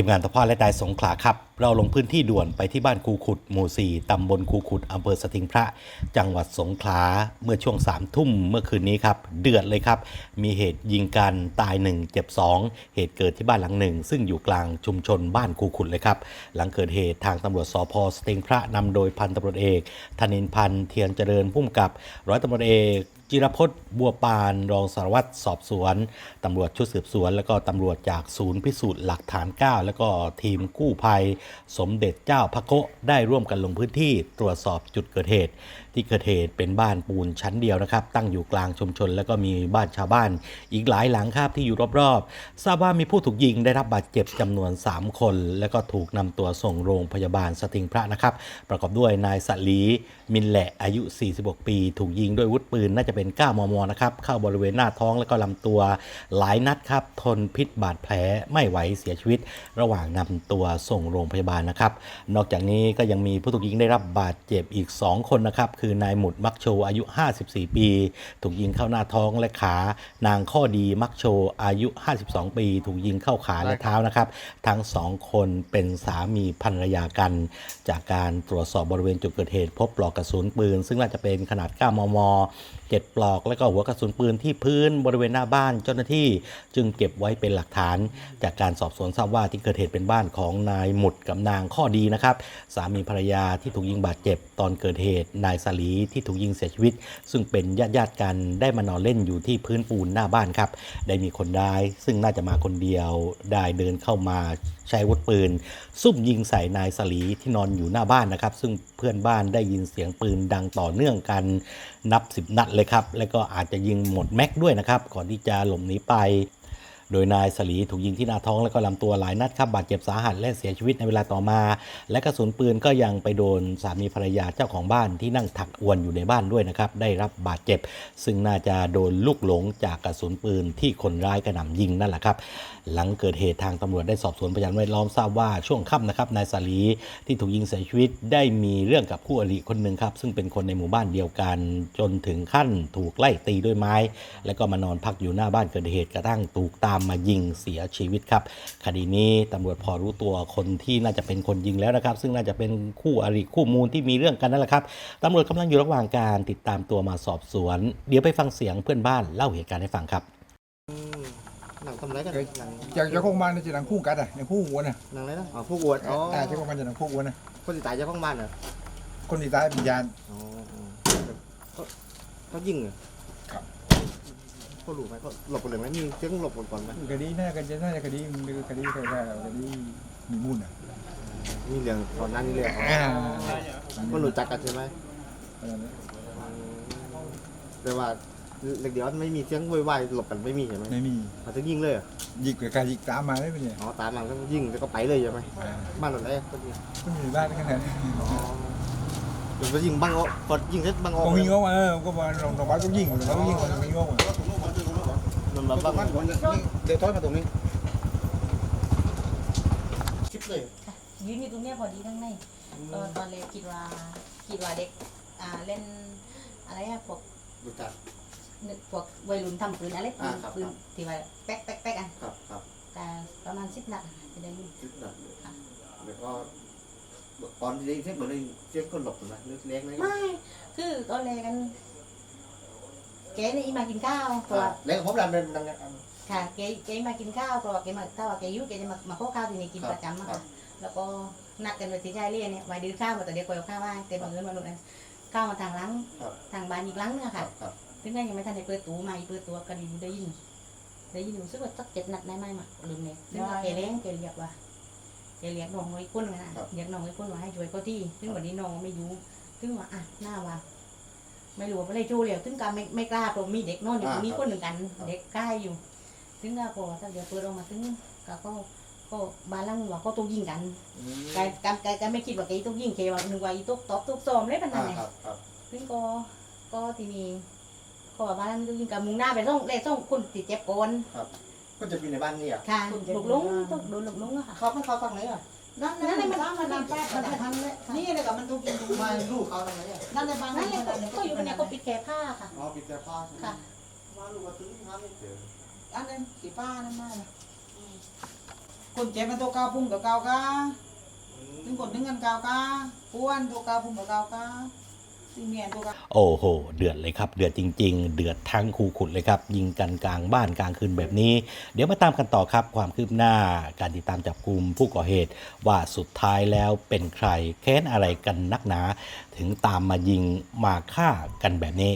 ทีมงานตะพ่อและนายสงขลาครับ เราลงพื้นที่ด่วนไปที่บ้านคูขุด หมู่ 4 ตำบลคูขุด อำเภอสถิงพระ จังหวัดสงขลา เมื่อช่วง3ามทุ่มเมื่อคืนนี้ครับ เดือดเลยครับ มีเหตุยิงกันตาย 1 เจ็บ 2 เหตุเกิดที่บ้านหลังหนึ่ง ซึ่งอยู่กลางชุมชนบ้านคูขุดเลยครับ หลังเกิดเหตุทางตำรวจสพสถิงพระนำโดยพันตำรวจเอกธนินพันธ์เทียนเจริญพุ่มกับ ร้อยตำรวจเอกจิรพจน์บัวปานรองสารวัตรสอบสวน ตำรวจชุดสืบสวน แล้วก็ตำรวจจากศูนย์พิสูจน์หลักฐาน 9 แล้วก็ทีมกู้ภัยสมเด็จเจ้าพระโคะได้ร่วมกันลงพื้นที่ตรวจสอบจุดเกิดเหตุ ที่เกิดเหตุเป็นบ้านปูนชั้นเดียวนะครับ ตั้งอยู่กลางชุมชน แล้วก็มีบ้านชาวบ้าน อีกหลายหลังครับที่อยู่รอบๆทราบว่ามีผู้ถูกยิงได้รับบาดเจ็บจำนวน 3 คน แล้วก็ถูกนำตัวส่งโรงพยาบาลสติงพระนะครับ ประกอบด้วยนายสลีมินแหละอายุ 46 ปี ถูกยิงด้วยวุธปืนน่าจะเป็น 9 มมนะครับเข้าบริเวณหน้าท้องแล้วก็ลำตัวหลายนัดครับทนพิษบาดแผลไม่ไหวเสียชีวิต ระหว่างนำตัวส่งโรงพยาบาลนะครับ นอกจากนี้ก็ยังมีผู้ถูกยิงได้รับบาดเจ็บอีก 2 คนนะครับ คือนายหมุดมักโชอายุ 54 ปี ถูกยิงเข้าหน้าท้องและขา นางข้อดีมักโชอายุ 52 ปี ถูกยิงเข้าขาและเท้านะครับ ทั้งสองคนเป็นสามีภรรยากัน จากการตรวจสอบบริเวณจุดเกิดเหตุ พบปลอกกระสุนปืน ซึ่งน่าจะเป็นขนาด 9 มม 7 ปลอกและก็หัวกระสุนปืนที่พื้นบริเวณหน้าบ้านเจ้าหน้าที่ จึงเก็บไว้เป็นหลักฐาน จากการสอบสวนทราบว่าที่เกิดเหตุเป็นบ้านของนายหมุดกับนางข้อดีนะครับสามีภรรยาที่ถูกยิงบาดเจ็บ ตอนเกิดเหตุนายสาลีที่ถูกยิงเสียชีวิต ซึ่งเป็นญาติญาติกันได้มานอนเล่นอยู่ที่พื้นปูนหน้าบ้านครับได้มีคนร้ายซึ่งน่าจะมาคนเดียวได้เดินเข้ามาใช้วุธปืนซุ่มยิงใส่นายสลีที่นอนอยู่หน้าบ้านนะครับ ซึ่ง เพื่อนบ้านได้ยินเสียงปืนดังต่อเนื่องกันนับสิบนัดเลยครับ แล้วก็อาจจะยิงหมดแม็กด้วยนะครับ ก่อนที่จะหลบหนีไป โดยนายสลีถูกยิงที่หน้าท้องและก็ลำตัวหลายนัดครับบาดเจ็บสาหัสและเสียชีวิตในเวลาต่อมา และกระสุนปืนก็ยังไปโดนสามีภรรยาเจ้าของบ้านที่นั่งถักอวนอยู่ในบ้านด้วยนะครับได้รับบาดเจ็บ ซึ่งน่าจะโดนลูกหลงจากกระสุนปืนที่คนร้ายกระหน่ำยิงนั่นแหละครับหลังเกิดเหตุทางตำรวจได้สอบสวนพยานแวดล้อมทราบว่าช่วงค่ำนะครับนายสาลีที่ถูกยิงเสียชีวิตได้มีเรื่องกับคู่อริคนหนึ่งครับซึ่งเป็นคนในหมู่บ้านเดียวกัน จนถึงขั้นถูกไล่ตีด้วยไม้ แล้วก็มานอนพักอยู่หน้าบ้านเกิดเหตุกระทั่งถูกตามมายิงเสียชีวิตครับ คดีนี้ตำรวจพอรู้ตัวคนที่น่าจะเป็นคนยิงแล้วนะครับ ซึ่งน่าจะเป็นคู่อริคู่มูลที่มีเรื่องกันนั่นแหละครับตำรวจกำลังอยู่ระหว่างการติดตามตัวมาสอบสวน เดี๋ยวไปฟังเสียงเพื่อนบ้านเล่าเหตุการณ์ให้ฟังครับหนังทำอะไรกันหนังจากจากของบ้านนี่จะหนังคู่กันอะในคู่วัวน่ะหนังอะไรนะอ๋อผู้อวดอ๋ออ่าจากของบ้านจะหนังคู่วัวน่ะคนที่ตายเจ้าของบ้านเหรอคนที่ตายเป็นยานอ๋ออ๋อเขาเขายิงเหรอครับ เขารู้ไหมเขาหลบไปเลยไหมมีเสียงหลบก่อนไหมคดีน่าจะน่าจะคดีมันคือคดีใครได้คดีมีมูลอะมีเรื่องก่อนหน้านี้เลยอ๋ออ่าก็รู้จักกันใช่ไหมแต่ว่าเล็กเดียวไม่มีเสียงวุ่นวายหลบกันไม่มีใช่ไหมไม่มีเขาจะยิงเลยเหรอยิงกับการยิงตามมาไม่เป็นไงอ๋อตามมาแล้วก็ยิงแล้วก็ไปเลยใช่ไหมอ่าบ้านหลังไหนก็ยิงมันมีบ้านขนาดนี้อ๋อเดี๋ยวไปยิงบังเอาพอยิงเสร็จบังเอาก็วิ่งเข้ามาเออก็มาลงตรงบ้านก็ยิงเราก็ยิงมันวิ่งเข้ามา มันมาบังเดี๋ยวถอยมาตรงนี้ชิปเลยยืนอยู่ตรงเนี้ยพอดีทั้งในตอนตอนเล็กคิดว่าคิดว่าเด็กอ่าเล่นอะไรอะพวกรู้จักนึกพวกวัยรุ่นทำปืนอะไรปือ่านครับปืนที่ว่าแป๊กแป๊กแป๊กอะครับครับแต่ประมาณสิบนัดอะจะได้ยินชิปหนักเลยแล้วก็ตอนที่เสียงเหมือนเสียงคนหลบนะเล็กๆนะ ไม่ คือตอนแรกกัน ก๋นี่มากินข้าวเพราะว่าเล็กผมรำเป็นดังค่ะเก๋เก๋มากินข้าวเพราะว่าเก๋มาถ้าว่าเก๋อยุ่เก๋จะมามาโคข้าวที่นี่กินครับประจำอะครัค่ะบแล้วก็นัดกันไว้ที่ชายเรียนเนี่ยไว้ดื้อข้าวมาแต่เดี๋ยวคอยเอาข้าวไว้แต่บังเอิญวันนู้นนะข้าวมาทางหล้างครับ ทางบ้านอีกหล้างนึงอะครัค่ะบครับถึงได้ยังไม่ทันได้เปิดตู้มาอีเปิดตัวกันอยู่ได้ยินได้ยินรู้สึกว่าสักเจ็ดนัดได้ไหมมาลืมเนี่ยถึงว่าแกเลี้ยงแกเรียกว่าแกเรียกน้องไว้ก้นนะเรียกน้องไว้ก้นว่าให้ช่วยเขาที่ซึ่งวันนี้น้องไม่อยู่ซึ่งว่าอะหน้าว่า ไม่รู้ว่าไม่ได้จู้เลยถึงการไม่ไม่กล้าเพราะมีเด็กนอนอยู่ตรงนี้คนหนึ่งกันเด็กใกล้อยู่ ถึงก็พอถ้าเดี๋ยวเปิดออกมาถึงก็ก็ก็บ้านหลังว่าก็ต้องยิงกันกายกายกายกายไม่คิดว่าแกต้องยิงแกว่านึกว่าอีตุกตอบตุกซ้อมเลยปานนั้นไง ครับครับซึ่งก็ก็ทีนี้ก็ว่าบ้านต้องยิงกับมุงหน้าไปส่งเลยส่งคนติดเจ็บก่อนก็จะอยู่ในบ้านนี่อะค่ะลูกลุงต้องโดนลูกลุงอะค่ะเขาไม่เขาฟังไหนอะ นั่นนั่นมันมันมันแป๊บมันทันเลยนี่เลยกับมันถูกกินถูกมาลูกเขาทำไมอะนั่นเลยบางนั่นเลยก็อยู่เนี่ยก็ปิดแก่ผ้าค่ะอ๋อปิดแต่ผ้าค่ะมาลูกมาถึงน้ำไม่เจออันนั้นสีฟ้านั่นมากเลยคคนเจ็บมันตัวกาวพุ่งกับกาวกาถึงคนถึงกันกาวกาป้วนตัวกาวพุ่งกับกาวกา โอ้โห เดือดเลยครับ เดือดจริง ๆ เดือดทั้งคูขุดเลยครับ ยิงกันกลางบ้านกลางคืนแบบนี้ เดี๋ยวมาตามกันต่อครับ ความคืบหน้า การติดตามจับกลุ่มผู้ก่อเหตุ ว่าสุดท้ายแล้วเป็นใครแค้นอะไรกันนักหนา ถึงตามมายิงมาฆ่ากันแบบนี้